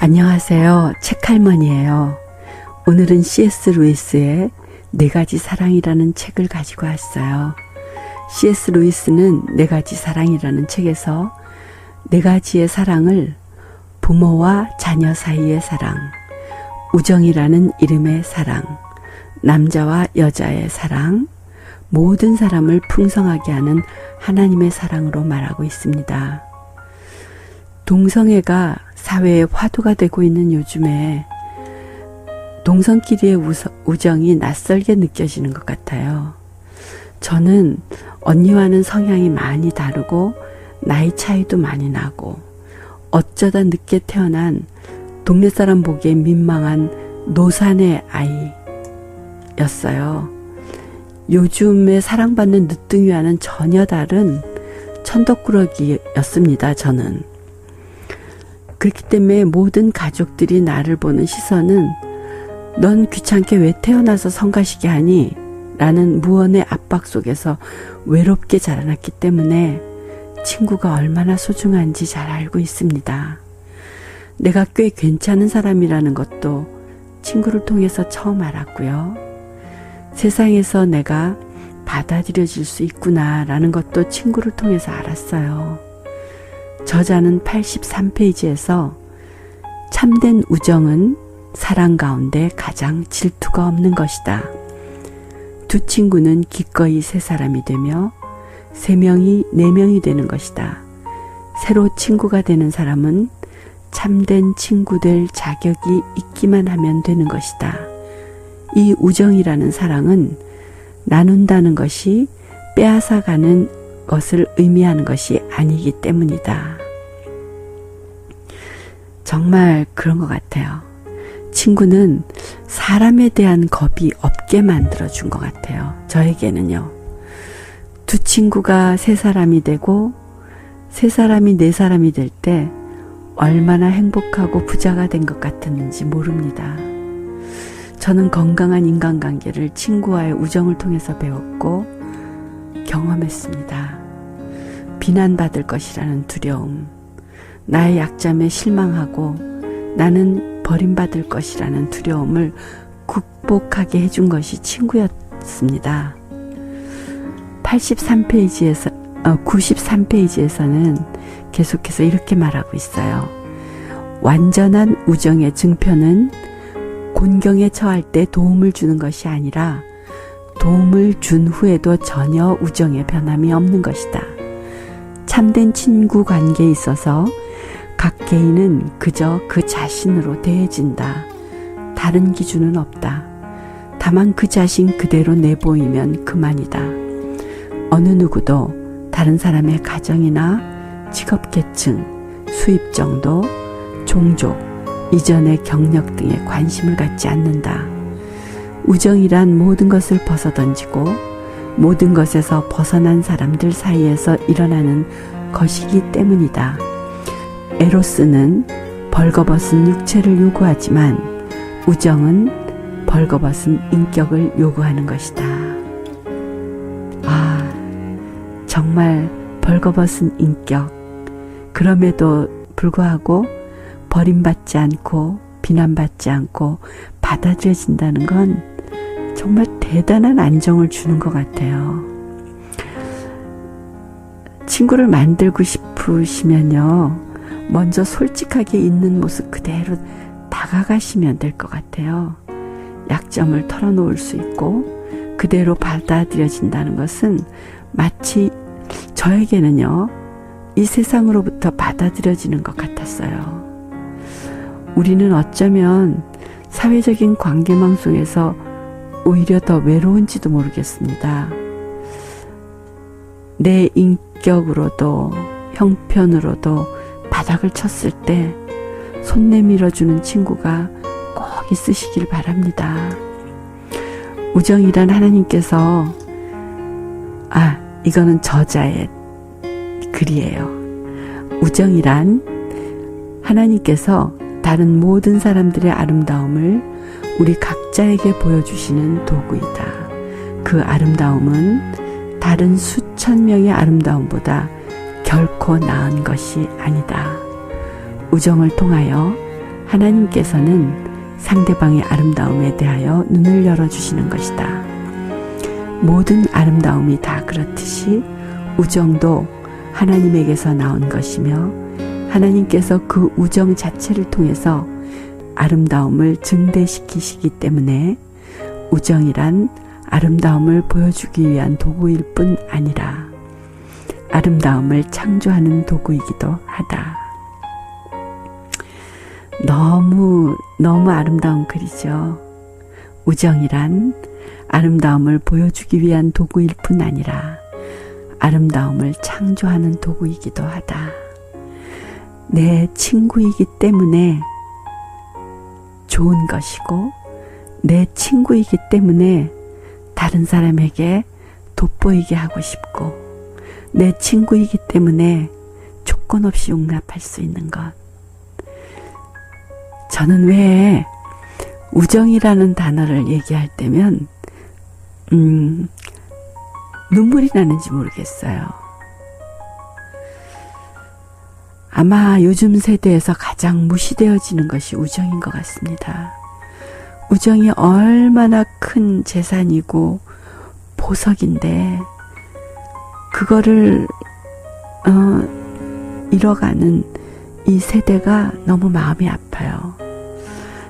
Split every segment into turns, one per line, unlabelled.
안녕하세요. 책할머니예요. 오늘은 C.S. 루이스의 네 가지 사랑이라는 책을 가지고 왔어요. C.S. 루이스는 네 가지 사랑이라는 책에서 네 가지의 사랑을 부모와 자녀 사이의 사랑, 우정이라는 이름의 사랑, 남자와 여자의 사랑, 모든 사람을 풍성하게 하는 하나님의 사랑으로 말하고 있습니다. 동성애가 사회의 화두가 되고 있는 요즘에 동성끼리의 우정이 낯설게 느껴지는 것 같아요. 저는 언니와는 성향이 많이 다르고 나이 차이도 많이 나고 어쩌다 늦게 태어난 동네 사람 보기에 민망한 노산의 아이였어요. 요즘에 사랑받는 늦둥이와는 전혀 다른 천덕꾸러기였습니다, 저는. 그렇기 때문에 모든 가족들이 나를 보는 시선은 넌 귀찮게 왜 태어나서 성가시게 하니? 라는 무언의 압박 속에서 외롭게 자라났기 때문에 친구가 얼마나 소중한지 잘 알고 있습니다. 내가 꽤 괜찮은 사람이라는 것도 친구를 통해서 처음 알았고요. 세상에서 내가 받아들여질 수 있구나라는 것도 친구를 통해서 알았어요. 저자는 83페이지에서 참된 우정은 사랑 가운데 가장 질투가 없는 것이다. 두 친구는 기꺼이 세 사람이 되며 세 명이 네 명이 되는 것이다. 새로 친구가 되는 사람은 참된 친구 될 자격이 있기만 하면 되는 것이다. 이 우정이라는 사랑은 나눈다는 것이 빼앗아가는 것을 의미하는 것이 아니기 때문이다. 정말 그런 것 같아요. 친구는 사람에 대한 겁이 없게 만들어준 것 같아요. 저에게는요. 두 친구가 세 사람이 되고 세 사람이 네 사람이 될 때 얼마나 행복하고 부자가 된 것 같았는지 모릅니다. 저는 건강한 인간관계를 친구와의 우정을 통해서 배웠고 경험했습니다. 비난받을 것이라는 두려움, 나의 약점에 실망하고 나는 버림받을 것이라는 두려움을 극복하게 해준 것이 친구였습니다. 83페이지에서, 어, 93페이지에서는 계속해서 이렇게 말하고 있어요. 완전한 우정의 증표는 곤경에 처할 때 도움을 주는 것이 아니라 도움을 준 후에도 전혀 우정의 변함이 없는 것이다. 참된 친구 관계에 있어서 각 개인은 그저 그 자신으로 대해진다. 다른 기준은 없다. 다만 그 자신 그대로 내보이면 그만이다. 어느 누구도 다른 사람의 가정이나 직업 계층, 수입 정도, 종족, 이전의 경력 등에 관심을 갖지 않는다. 우정이란 모든 것을 벗어던지고 모든 것에서 벗어난 사람들 사이에서 일어나는 것이기 때문이다. 에로스는 벌거벗은 육체를 요구하지만 우정은 벌거벗은 인격을 요구하는 것이다. 아, 정말 벌거벗은 인격. 그럼에도 불구하고 버림받지 않고 비난받지 않고 받아들여진다는 건 정말 대단한 안정을 주는 것 같아요. 친구를 만들고 싶으시면요. 먼저 솔직하게 있는 모습 그대로 다가가시면 될 것 같아요. 약점을 털어놓을 수 있고 그대로 받아들여진다는 것은 마치 저에게는요, 이 세상으로부터 받아들여지는 것 같았어요. 우리는 어쩌면 사회적인 관계망 속에서 오히려 더 외로운지도 모르겠습니다. 내 인격으로도 형편으로도 바닥을 쳤을 때 손 내밀어주는 친구가 꼭 있으시길 바랍니다. 우정이란 하나님께서 아 이거는 저자의 글이에요. 우정이란 하나님께서 다른 모든 사람들의 아름다움을 우리 각자에게 보여주시는 도구이다. 그 아름다움은 다른 수천 명의 아름다움보다 결코 나은 것이 아니다. 우정을 통하여 하나님께서는 상대방의 아름다움에 대하여 눈을 열어주시는 것이다. 모든 아름다움이 다 그렇듯이 우정도 하나님에게서 나온 것이며 하나님께서 그 우정 자체를 통해서 아름다움을 증대시키시기 때문에 우정이란 아름다움을 보여주기 위한 도구일 뿐 아니라 아름다움을 창조하는 도구이기도 하다. 너무, 너무 아름다운 글이죠. 우정이란 아름다움을 보여주기 위한 도구일 뿐 아니라 아름다움을 창조하는 도구이기도 하다. 내 친구이기 때문에 좋은 것이고, 내 친구이기 때문에 다른 사람에게 돋보이게 하고 싶고, 내 친구이기 때문에 조건 없이 용납할 수 있는 것. 저는 왜 우정이라는 단어를 얘기할 때면, 음, 눈물이 나는지 모르겠어요. 아마 요즘 세대에서 가장 무시되어지는 것이 우정인 것 같습니다. 우정이 얼마나 큰 재산이고 보석인데, 그거를, 어, 잃어가는 이 세대가 너무 마음이 아파요.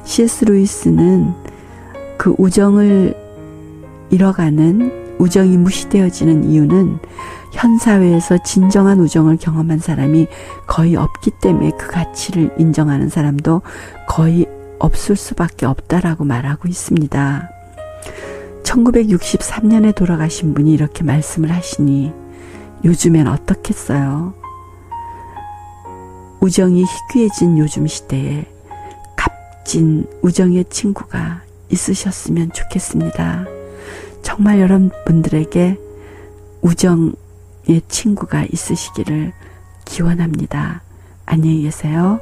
C.S. 루이스는 그 우정을 잃어가는 우정이 무시되어지는 이유는 현 사회에서 진정한 우정을 경험한 사람이 거의 없기 때문에 그 가치를 인정하는 사람도 거의 없을 수밖에 없다라고 말하고 있습니다. 1963년에 돌아가신 분이 이렇게 말씀을 하시니 요즘엔 어떻겠어요? 우정이 희귀해진 요즘 시대에 값진 우정의 친구가 있으셨으면 좋겠습니다. 정말 여러분들에게 우정 의 친구가 있으시기를 기원합니다. 안녕히 계세요.